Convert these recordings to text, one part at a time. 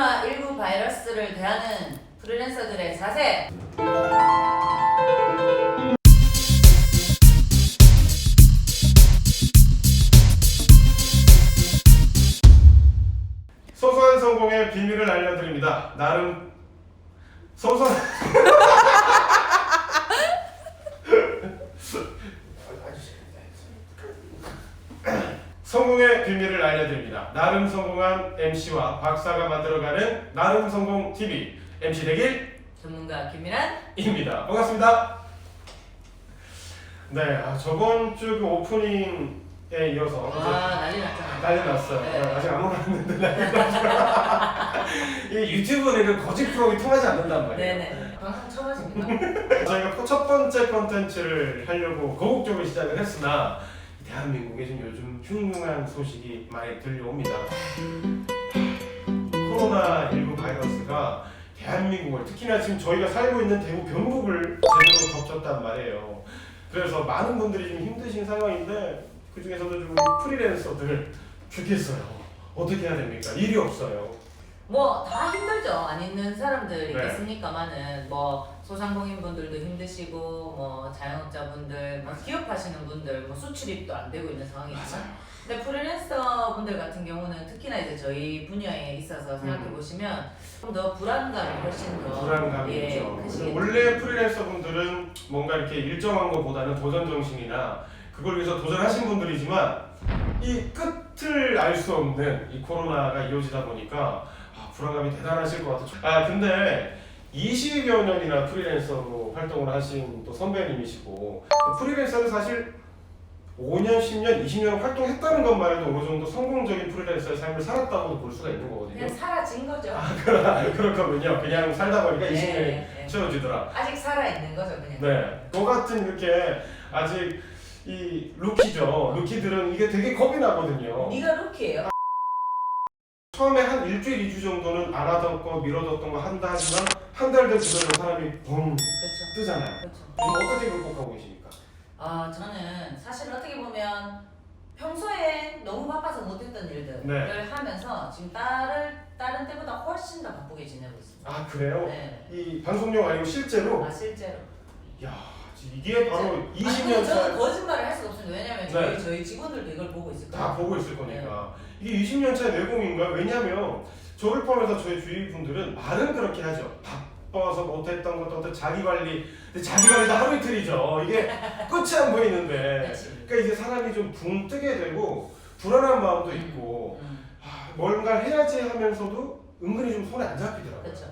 코로나19 바이러스를 대하는 프리랜서들의 자세. 소소한 성공의 비밀을 알려드립니다. 나름 소소한 성공의 비밀을 알려드립니다. 나름 성공한 MC와 박사가 만들어가는 나름 성공 TV MC 대길입니다. 전문가 김미란. 반갑습니다. 네, 아, 저번 주그 오프닝에 이어서 와 난리 났잖아. 난리 났어요. 네. 아직 안 올랐는데 난리 났어요. 이 유튜브는 그 거짓 프로이 통하지 않는단 말이에요. 네네. 방송 처음 하십니까? 저희가 첫 번째 컨텐츠를 하려고 거국적으로 시작을 했으나 대한민국에 지금 요즘 흉흉한 소식이 많이 들려옵니다. 코로나19 바이러스가 대한민국을 특히나 지금 저희가 살고 있는 대구 경북을 제대로 덮쳤단 말이에요. 그래서 많은 분들이 좀 힘드신 상황인데 그 중에서도 좀 프리랜서들 죽겠어요. 어떻게 해야 됩니까? 일이 없어요. 뭐 다 힘들죠. 안 있는 사람들 네. 있겠습니까만은 뭐 소상공인 분들도 힘드시고 뭐 자영업자분들, 뭐 기업하시는 분들, 뭐 수출입도 안 되고 있는 상황이지만 근데 프리랜서 분들 같은 경우는 특히나 이제 저희 분야에 있어서 생각해 보시면 좀 더 불안감이 훨씬 더 불안감이 예, 있죠. 크시겠죠. 원래 프리랜서 분들은 뭔가 이렇게 일정한 것보다는 도전 정신이나 그걸 위해서 도전하신 분들이지만 이 끝을 알 수 없는 이 코로나가 이어지다 보니까 아, 불안감이 대단하실 것 같아요. 아 근데 20여 년이나 프리랜서로 활동을 하신 또 선배님이시고 또 프리랜서는 사실 5년, 10년, 20년 활동했다는 것만 해도 어느 정도 성공적인 프리랜서의 삶을 살았다고 볼 수가 있는 거거든요. 그냥 사라진 거죠. 아, 그렇거든요. 그냥 살다 보니까 20년이 네, 네. 채워지더라. 아직 살아 있는 거죠, 그냥. 네. 저 같은 이렇게 아직 이 루키죠. 루키들은 이게 되게 겁이 나거든요. 네가 루키예요. 처음에 한 일주일, 이주 정도는 안 하던 거, 미뤄뒀던 거 한다 하지만 한 달된 주변에 사람이 붕 그렇죠. 뜨잖아요. 그렇죠. 이거 어떻게 극복하고 계십니까? 아 저는 사실 어떻게 보면 평소에 너무 바빠서 못했던 일들을 네. 하면서 지금 딸을 다른 때보다 훨씬 더 바쁘게 지내고 있습니다. 아 그래요? 네. 이 방송용 아니고 실제로? 아 실제로. 야 이게 바로 아니, 20년 저는 차 거짓말을 할 수가 없습니다. 왜냐면 네. 저희 저희 직원들도 이걸 보고 있을 다 거예요. 보고 있을 거니까 이게 20년 차의 내공인가? 왜냐하면 저를 포함해서 저희 주위 분들은 말은 그렇게 하죠. 바빠서 못했던 것도 어떤 자기 관리, 근데 자기 관리도 하루 이틀이죠. 이게 끝이 안 보이는데, 그치. 그러니까 이제 사람이 좀 붕 뜨게 되고 불안한 마음도 있고 음, 아, 뭔가를 해야지 하면서도 은근히 좀 손에 안 잡히더라고요. 그렇죠.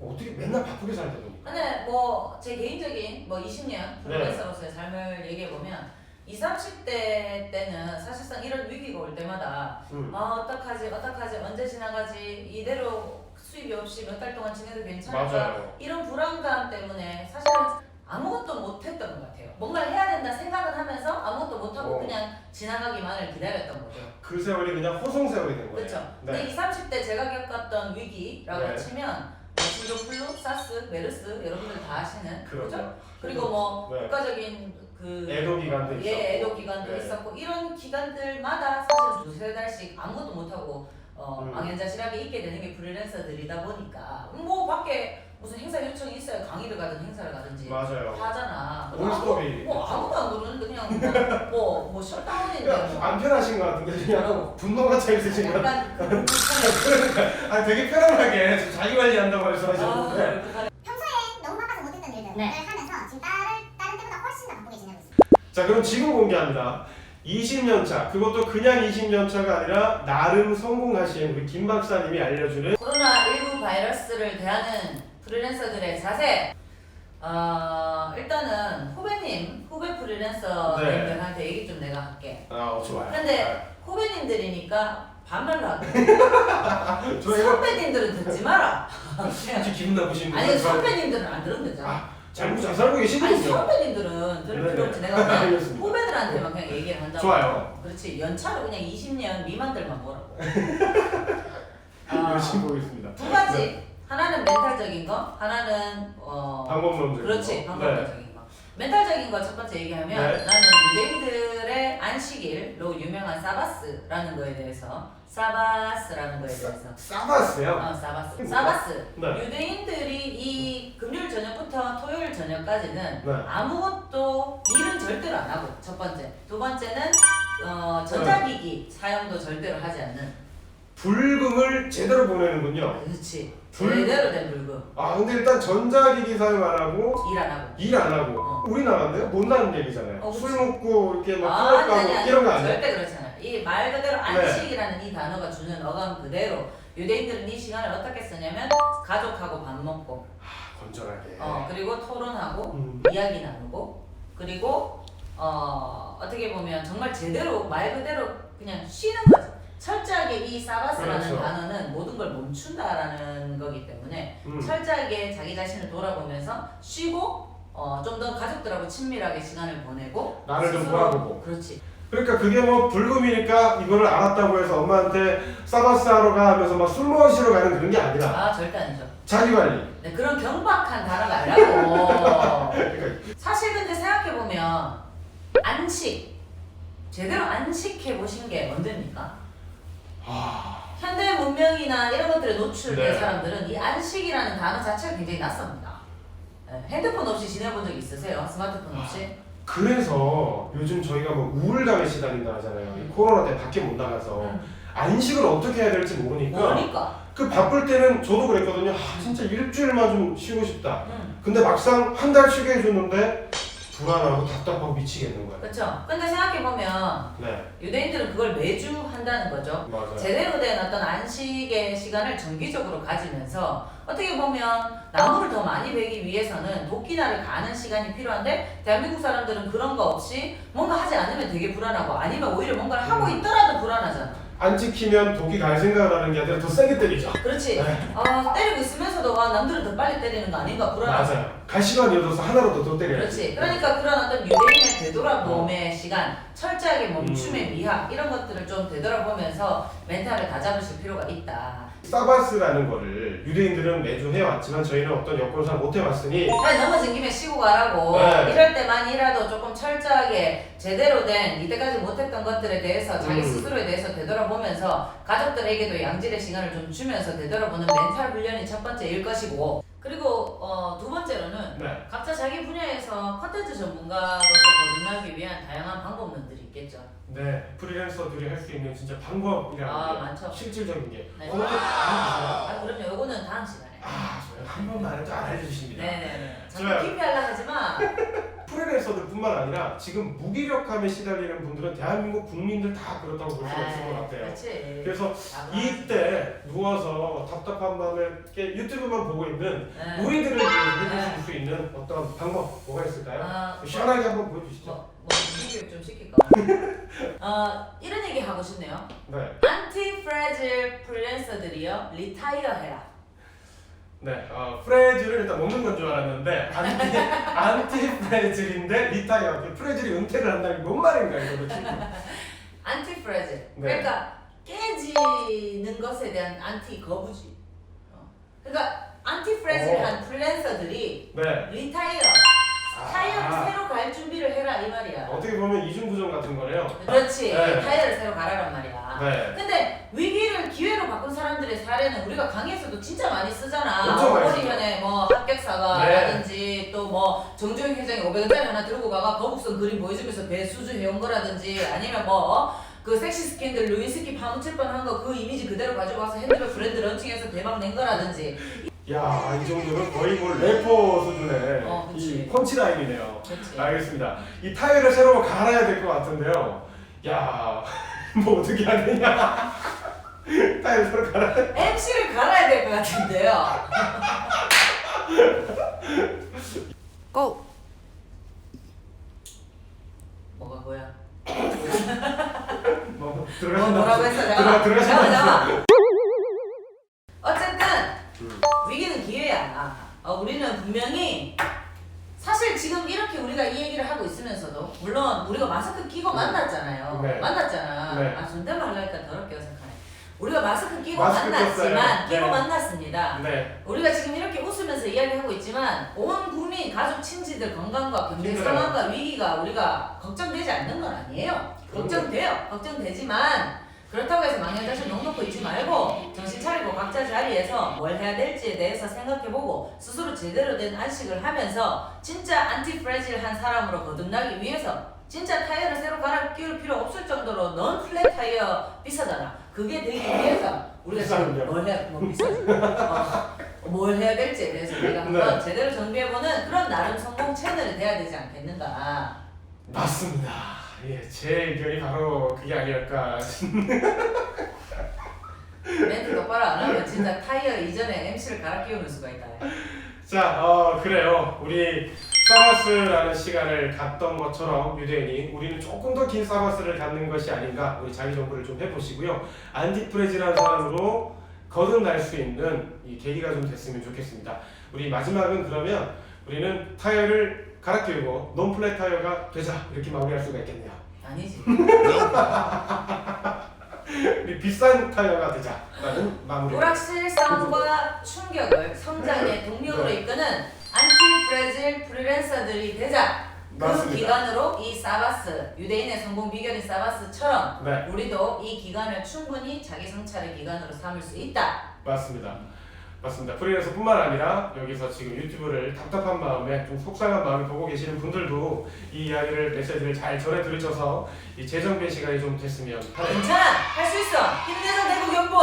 어떻게 맨날 바쁘게 살다 보니까. 근데 뭐 제 개인적인 뭐 20년 프로레서로서의 삶을 얘기해 보면 20, 30대 때는 사실상 이런 위기가 올 때마다 음. 아 어떡하지 어떡하지 언제 지나가지 이대로 수입이 없이 몇 달 동안 지내도 괜찮을까 맞아요. 이런 불안감 때문에 사실은 아무것도 못했던 것 같아요 뭔가를 해야 된다 생각은 하면서 아무것도 못하고 어. 그냥 지나가기만을 기다렸던 거죠 그 세월이 그냥 호송 세월이 된 거예요. 그렇죠 네. 근데 20, 30대 제가 겪었던 위기라고 네. 치면 뭐 신종플루, 사스, 메르스 여러분들 다 아시는 그죠? 그렇죠. 그리고 뭐 네. 국가적인 그 애도 기간도 있었고. 예, 애도 기간도 네. 있었고 이런 기간들마다 사실 두세 달씩 아무것도 못 하고 어, 음. 망연자실하게 있게 되는 게 프리랜서들이다 보니까 뭐 밖에 무슨 행사 요청이 있어야 강의를 가든 행사를 가든지 맞아요. 다 하잖아. 온스톱이 뭐, 뭐 아무도 안 그러는데 그냥 뭐뭐 뭐 셧다운인데 뭐안 편하신 것 같은데 그냥 분노가 차 있으신 것. 약간 그런 듯한 아 되게 편안하게 지금 자기 관리한다고 아, 말씀하셨는데 그렇구나. 평소에 너무 바빠서 못했던 일들을 네. 하면서 지금 딸을 다른 때보다 훨씬 더 바쁘게 지내고 있습니다. 자 그럼 지금 공개합니다 20년 차 그것도 그냥 20년 차가 아니라 나름 성공하신 우리 김 박사님이 알려주는 코로나 19 바이러스를 대하는 프리랜서들의 자세. 어, 일단은 후배님, 후배 프리랜서님들한테 얘기 좀 내가 할게. 아 어, 좋아요 근데 후배님들이니까 반말로 저 이거 선배님들은 듣지 마라. 혹시 기분 나쁘신 분 아니 선배님들은 안 들으면 되잖아. 아, 잘못 잘 살고 아니 계시군요 선배님들은 들을 필요 없지. 내가 그냥 알겠습니다 후배들한테만 그냥 얘기를 한다고. 좋아요 그렇지 연차로 그냥 20년 미만들만 보라고. 아, 열심히 보겠습니다 두 가지. 하나는 멘탈적인 거, 하나는 어 방법론적인 그렇지 거. 방법적인 거. 멘탈적인 거 첫 번째 얘기하면 네. 나는 유대인들의 안식일로 유명한 사바스라는 거에 대해서 사바스라는 거에 대해서 싸봤어요. 어, 사바스. 사바스. 네. 유대인들이 이 금요일 저녁부터 토요일 저녁까지는 네. 아무것도 일은 절대로 안 하고 첫 번째. 두 번째는 어, 전자기기 사용도 절대로 하지 않는. 불금을 제대로 보내는군요. 그렇지. 불- 제대로 된 불금. 아 근데 일단 전자기기 사용 안 하고 일 안 하고. 일 안 하고 어. 우리나라인데요? 논다는 얘기잖아요. 어, 그치. 술 먹고 이렇게 막 아, 아니, 아니, 아니. 이런 거 아니에요? 절대 그렇지 않아요. 이 말 그대로 네. 안식이라는 이 단어가 주는 어감 그대로 유대인들은 이 시간을 어떻게 쓰냐면 가족하고 밥 먹고 아, 건전하게. 어, 그리고 토론하고 음. 이야기 나누고 그리고 어, 어떻게 보면 정말 제대로 말 그대로 그냥 쉬는 거죠. 철저하게 이 사바스라는 그렇죠. 단어는 모든 걸 멈춘다라는 거기 때문에 음. 철저하게 자기 자신을 돌아보면서 쉬고 어, 좀 더 가족들하고 친밀하게 시간을 보내고 나를 좀 스스로- 돌아보고. 그렇지. 그러니까 그게 뭐 불금이니까 이거를 알았다고 해서 엄마한테 사바스 하러 가 하면서 막 술 마시러 가는 그런 게 아니라 아 절대 아니죠. 자기 관리. 네, 그런 경박한 단어가 아니라고. 그러니까 사실 근데 생각해 보면 안식 제대로 안식해 보신 게 언제입니까? 아, 현대 문명이나 이런 것들에 노출된 네. 사람들은 이 안식이라는 단어 자체가 굉장히 낯섭니다. 네, 핸드폰 없이 지내본 적 있으세요? 스마트폰 없이? 그래서 요즘 저희가 뭐 우울감에 시달린다 하잖아요. 이 코로나 때 밖에 못 나가서 음. 안식을 어떻게 해야 될지 모르니까 모르니까. 그 바쁠 때는 저도 그랬거든요. 아, 진짜 일주일만 좀 쉬고 싶다. 음. 근데 막상 한 달 쉬게 해줬는데 불안하고 답답하고 미치겠는 거야. 그렇죠. 근데 생각해 보면 네, 유대인들은 그걸 매주 한다는 거죠. 맞아요. 제대로 된 어떤 안식의 시간을 정기적으로 가지면서 어떻게 보면 나무를 더 많이 베기 위해서는 도끼날을 가는 시간이 필요한데 대한민국 사람들은 그런 거 없이 뭔가 하지 않으면 되게 불안하고 아니면 오히려 뭔가를 하고 음. 있더라도 불안하잖아. 안 지키면 독이 갈 생각을 하는 게 아니라 더 세게 때리죠. 그렇지. 네. 아 때리고 있으면서도 아, 남들은 더 빨리 때리는 거 아닌가 불안하지. 맞아요. 갈 시간이 얻어서 하나라도 더 때려야지. 그렇지. 그러니까 그런 어떤 유대인의 되돌아봄의 시간, 철저하게 멈춤의 음. 미학 이런 것들을 좀 되돌아보면서 멘탈을 다잡으실 필요가 있다. 사바스라는 거를 유대인들은 매주 해왔지만 저희는 어떤 여건상 못 해왔으니 그냥 넘어진 김에 쉬고 가라고 네. 이럴 때만이라도 조금 철저하게 제대로 된 이때까지 못했던 것들에 대해서 자기 음. 스스로에 대해서 되돌아보면서 가족들에게도 양질의 시간을 좀 주면서 되돌아보는 멘탈 훈련이 첫 번째 일 것이고 그리고 어, 두 번째로는 네. 각자 자기 분야에서 컨텐츠 전문가로서 거듭나기 위한 다양한 방법론들이 있겠죠. 네, 프리랜서들이 할 수 있는 진짜 방법이라는 아, 게 많죠. 실질적인 게 네. 어떻게 알려주세요? 아 그럼요. 요거는 다음 시간에. 아, 저요 한 번만 좀 알려주십니다. 네네네. 자꾸 좋아요. 깊이 하려 하지 마. 프리랜서들뿐만 아니라 지금 무기력함에 시달리는 분들은 대한민국 국민들 다 그렇다고 볼수 없을 것 같아요. 그렇지. 그래서 이때 누워서 답답한 마음에 이렇게 유튜브만 보고 있는 네. 우리들을 위해서 네. 해줄 수 있는 어떤 방법 뭐가 있을까요? 아, 시원하게 한번 보여주시죠. 뭐, 뭐 교육 좀 시킬까? 어 이런 얘기 하고 싶네요. 네, 안티 프레질 프리랜서들이요 리타이어 해라. 네, 어, 프레질을 일단 먹는 건 줄 알았는데 안티 안티 프레질인데 리타이어 프레질이 은퇴를 한다는 게뭔 말인가 이거 지금. 안티 프레질. 네. 그러니까 깨지는 것에 대한 안티 거부지. 어. 그러니까 안티 프레질한 프리랜서들이 네. 리타이어 아. 타이어를 새로 갈 준비를 해라 이 말이야. 어떻게 보면 이중부정 같은 거네요. 그렇지. 네. 타이어를 새로 가라란 말이야. 네. 근데 위기를 기회로 바꾼 사람들의 사례는 우리가 강의에서도 진짜 많이 쓰잖아. 엄청 많이 어머니현에 뭐 합격사가 네. 라든지 또 뭐 정주영 회장이 500원짜리 하나 들고 가가 거북선 그림 보여주면서 배 수주 해온 거라든지 아니면 뭐 그 섹시 스캔들 루이스키 파묻힐 뻔한 거 그 이미지 그대로 와서 핸드백 브랜드 런칭해서 대박 낸 거라든지 야, 이 정도면 거의 뭐 래퍼 수준의 어, 그치. 이 펀치라인이네요. 그렇지. 알겠습니다. 이 타이어를 새로 갈아야 될 것 같은데요. 야, 뭐 어떻게 해야 되냐? 타이어 새로 갈아야 MC를 갈아야 될 것 같은데요. 고! 뭐가 뭐야? 뭐 뭐 들어가신다. 뭐라고 했어? 들어가. 들어가신다. 잠깐만, 잠깐만. 어, 우리는 분명히 사실 지금 이렇게 우리가 이 얘기를 하고 있으면서도 물론 우리가 마스크 끼고 만났잖아요. 네. 만났잖아. 네. 아 존댓말 하려니까 더럽게 어색하네. 우리가 마스크 끼고 마스크 만났지만 꼈어요. 끼고 네. 만났습니다. 네. 우리가 지금 이렇게 웃으면서 이야기하고 있지만 온 국민 가족 친지들 건강과 경제 힘들어요. 상황과 위기가 우리가 걱정되지 않는 건 아니에요. 걱정돼요. 걱정되지만 그렇다고 해서 망연자실 넉넉고 있지 말고 정신 차리고 각자 자리에서 뭘 해야 될지에 대해서 생각해보고 스스로 제대로 된 안식을 하면서 진짜 안티프레질한 사람으로 거듭나기 위해서 진짜 타이어를 새로 갈아 끼울 필요 없을 정도로 넌 플랫 타이어 비싸잖아. 그게 되기 위해서 우리가. 뭘 해야 뭐 비싸지? 어, 뭘 해야 될지에 대해서 우리가 한번 네. 제대로 정비해보는 그런 나름 성공 채널이 돼야 되지 않겠는가. 맞습니다. 예, 제 의견이 바로 그게 아니었까. 멘트 똑바로 안 하면 진짜 타이어 이전에 MC를 갈아 끼우는 수가 있다. 자, 어, 그래요. 우리 사바스라는 시간을 갖던 것처럼 유대인이 우리는 조금 더긴 사바스를 갖는 것이 아닌가 우리 자기 정보를 좀 해보시고요. 안티프레지라는 사람으로 거듭날 수 있는 이 계기가 좀 됐으면 좋겠습니다. 우리 마지막은 그러면 우리는 타이어를 갈아 끼우고 논플랫 타이어가 되자 이렇게 마무리할 수가 있겠네요. 아니지. 우리 비싼 타이어가 되자라는 마무리. 불확실성과 충격을 성장의 동력으로 네. 이끄는 안티프레질 프리랜서들이 되자. 그 맞습니다. 기간으로 이 사바스 유대인의 성공 비결인 사바스처럼 네, 우리도 이 기간을 충분히 자기 성찰의 기간으로 삼을 수 있다. 맞습니다. 맞습니다. 프리랜서뿐만 아니라 여기서 지금 유튜브를 답답한 마음에 좀 속상한 마음에 보고 계시는 분들도 이 이야기를 메시지를 잘 전해 들으셔서 이 재정비 시간이 좀 됐으면 하는 괜찮아, 할 수 있어. 힘내서 대구 경보.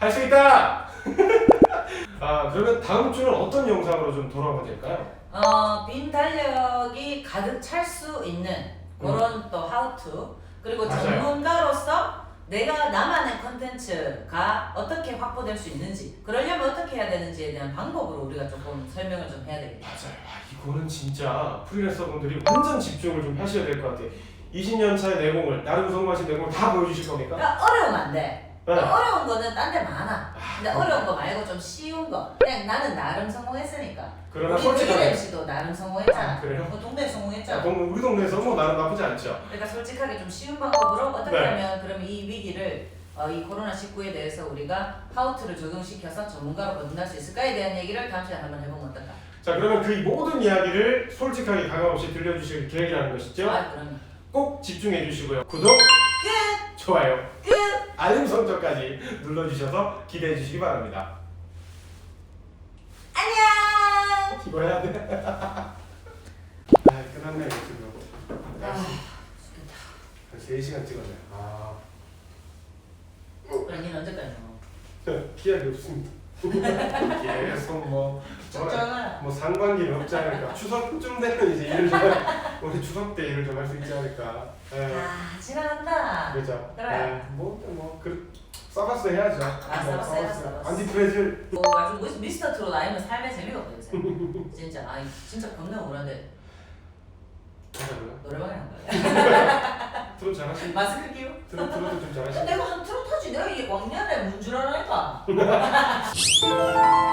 할 수 있다. 아 그러면 다음 주는 어떤 영상으로 좀 돌아오면 될까요? 어, 빈 달력이 가득 찰 수 있는 그런 또 하우투 그리고 음. 맞아요. 전문가로서 내가 나만의 컨텐츠가 어떻게 확보될 수 있는지 그러려면 어떻게 해야 되는지에 대한 방법으로 우리가 조금 설명을 좀 해야 되겠다. 맞아요. 아, 이거는 진짜 프리랜서 분들이 완전 집중을 좀 하셔야 될 것 같아요. 20년 차의 내공을 나름 성공하신 내공을 다 보여주실 겁니까? 그러니까 어려우면 안 돼. 네. 어려운 거는 딴 데 많아. 근데 아, 어려운 거 말고 좀 쉬운 거. 그냥 나는 나름 성공했으니까. 그러나 우리 우리 솔직하게 MC도 나름 성공했잖아. 아, 그래요? 뭐 동네 성공했잖아. 자, 동- 우리 동네에서 뭐 나름 나쁘지 않죠. 그러니까 솔직하게 좀 쉬운 방법으로 어떻게 네. 하면 그럼 이 위기를 어, 이 코로나 19에 대해서 우리가 하우트를 적용시켜서 전문가로 거듭날 수 있을까에 대한 얘기를 다음 시간에 한번 해보면 어떨까? 자 그러면 그 모든 이야기를 솔직하게 가감 없이 들려주실 계획이라는 것이죠. 아, 그럼 꼭 집중해 주시고요. 구독, 끝! 좋아요, 끝! 알림 설정까지 눌러주셔서 기대해 주시기 바랍니다. 안녕! 이거 해야 돼. 아 끝났네 이거 지금. 아, 한 3시간 찍었네. 아 그럼 니는 언제까지 나와? 기약이 없습니다. 계속 뭐 적잖아. 뭐 상관계는 없지 않을까. 추석쯤 되면 이제 일을 좀 할- 우리 추석 때 일을 좀 할 수 있지 않을까. 예. 아, 지나간다. 그죠. 그래. 네, 뭐, 뭐, 그, 서바스 해야죠. 아, 뭐, 서바스 해야죠, 서바스. 안티프레질. 뭐 아주 미- 미스터 트롯 아니면 삶의 재미가 없다 요새. 진짜 아 진짜 겁나 우울한데 하자고요. 노래방에 한 거야. 트롯 잘하시 마스크 끼고? 트롯, 트롯도 좀 잘하시 내가 한 트롯 하지 내가 이 왕년에 문줄 알아니까.